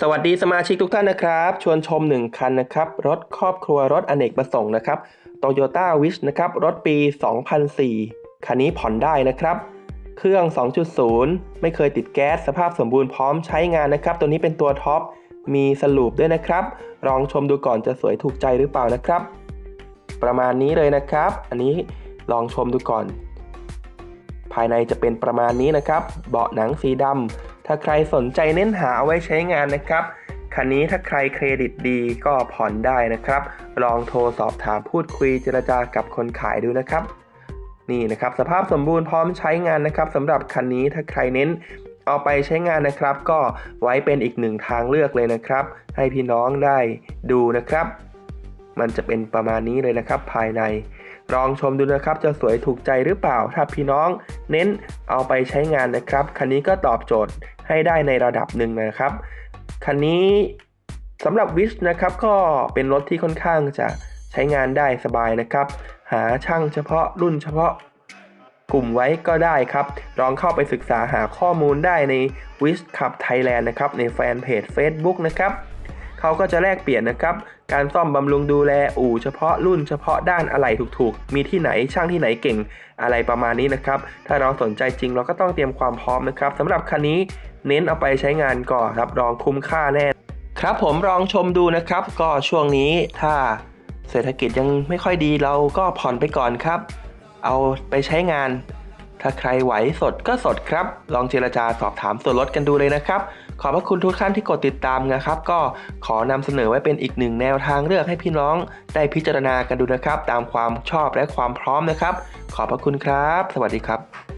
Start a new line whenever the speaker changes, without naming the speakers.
สวัสดีสมาชิกทุกท่านนะครับ ชวนชม 1 คันนะครับ รถครอบครัวรถอเนกประสงค์นะครับ Toyota Wish นะครับ รถปี 2004 คันนี้ผ่อนได้นะครับ เครื่อง 2.0 ไม่เคยติดแก๊ส สภาพสมบูรณ์พร้อมใช้งานนะครับ ตัวนี้เป็นตัวท็อป มีสลูปด้วยนะครับ ลองชมดูก่อนจะสวยถูกใจหรือเปล่านะครับ ประมาณนี้เลยนะครับ อันนี้ลองชมดูก่อน ภายในจะเป็นประมาณนี้นะครับ เบาะหนังสีดำ ถ้าใครสนใจเน้นหาเอาไว้ใช้งานนะครับคันนี้ถ้าใครเครดิตดีก็ผ่อนได้นะครับ ลองโทรสอบถามพูดคุยเจรจากับคนขายดูนะครับ นี่นะครับสภาพสมบูรณ์พร้อมใช้งานนะครับสำหรับคันนี้ถ้าใครเน้นเอาไปใช้งานนะครับ ก็ไว้เป็นอีกหนึ่งทางเลือกเลยนะครับ ให้พี่น้องได้ดูนะครับ มันจะเป็นประมาณนี้เลยนะครับ ภายใน ลองชมดูนะครับ จะสวยถูกใจหรือเปล่า ถ้าพี่น้องเน้นเอาไปใช้งานนะครับคันนี้ก็ตอบโจทย์ ให้ได้ในระดับหนึ่งนะครับ คันนี้สำหรับวิชนะครับก็เป็นรถที่ค่อนข้างจะใช้งานได้สบายนะครับ หาช่างเฉพาะรุ่นเฉพาะกลุ่มไว้ก็ได้ครับ ลองเข้าไปศึกษาหาข้อมูลได้ใน w i s h Club Thailand นะครับ ในแฟนเพจ Facebook นะครับ เขาก็จะแลกเปลี่ยนนะครับ การซ่อมบำรุงดูแลอู่เฉพาะรุ่นเฉพาะด้านอะไหล่ถูกๆ มีที่ไหนช่างที่ไหนเก่งอะไรประมาณนี้นะครับ ถ้าเราสนใจจริงเราก็ต้องเตรียมความพร้อมนะครับสำหรับคันนี้เน้นเอาไปใช้งานก่อนรับรองคุ้มค่าแน่ ครับผมลองชมดูนะครับ ก็ช่วงนี้ถ้าเศรษฐกิจยังไม่ค่อยดีเราก็ผ่อนไปก่อนครับ เอาไปใช้งานถ้าใครไหวสดก็สดครับ ลองเจรจาสอบถามส่วนลดกันดูเลยนะครับ ขอบพระคุณทุกท่านที่กดติดตามนะครับ ก็ขอนำเสนอไว้เป็นอีกหนึ่งแนวทางเลือกให้พี่น้องได้พิจารณากันดูนะครับ ตามความชอบและความพร้อมนะครับ ขอบพระคุณครับ สวัสดีครับ